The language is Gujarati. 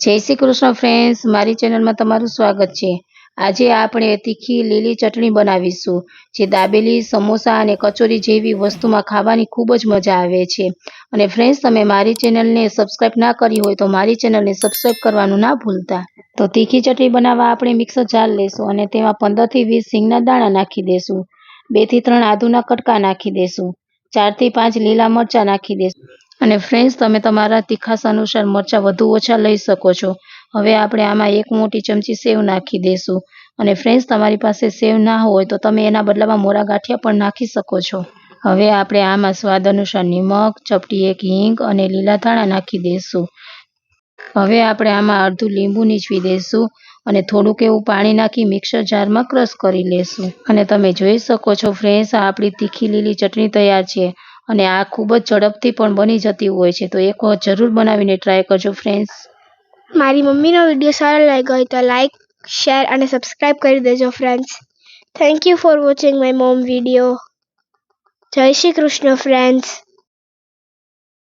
જય શ્રી કૃષ્ણ ફ્રેન્ડ્સ મારી ચેનલમાં તમારું સ્વાગત છે. આજે આપણે તીખી લીલી ચટણી બનાવીશું, જે દાબેલી, સમોસા અને કચોરી જેવી વસ્તુમાં ખાવાની ખૂબ જ મજા આવે છે. અને ફ્રેન્ડ્સ તમે મારી ચેનલને સબસ્ક્રાઈબ ના કરી હોય તો મારી ચેનલને સબસ્ક્રાઈબ કરવાનું ના ભૂલતા. તો તીખી ચટણી બનાવવા આપણે મિક્સર જાર લેશું અને તેમાં પંદરથી વીસ સિંગના દાણા નાખી દેશું. બેથી ત્રણ આદુના કટકા નાખી દેશું. ચારથી પાંચ લીલા મરચાં નાખી દેશું. અને ફ્રેન્ડ્સ તમે તમારા તીખાસ અનુસાર મરચાં વધુ ઓછા લઈ શકો છો. હવે આપણે આમાં એક મોટી ચમચી સેવ નાખી દઈશું અને ફ્રેન્ડ્સ તમારી પાસે સેવ ના હોય તો તમે એના બદલામાં મોરા ગાંઠિયા પણ નાખી શકો છો. હવે આપણે આમાં સ્વાદ અનુસાર નિમક, ચપટી એક હિંગ અને લીલા ધાણા નાખી દઈશું હવે આપણે આમાં અડધું લીંબુ નીચવી દઈશું અને થોડુંક એવું પાણી નાખી મિક્સર જારમાં ક્રશ કરી લેશું. અને તમે જોઈ શકો છો ફ્રેન્ડ્સ આપણી તીખી લીલી ચટણી તૈયાર છે. અને આ ખૂબ જ ઝડપથી પણ બની જતી હોય છે. તો એક જરૂર બનાવીને ટ્રાય કરજો ફ્રેન્ડ્સ મારી મમ્મીનો વીડિયો સારો લાગ્યો હોય તો લાઈક શેર અને સબસ્ક્રાઇબ કરી દેજો friends thank you for watching my mom video Jai Shri Krishna friends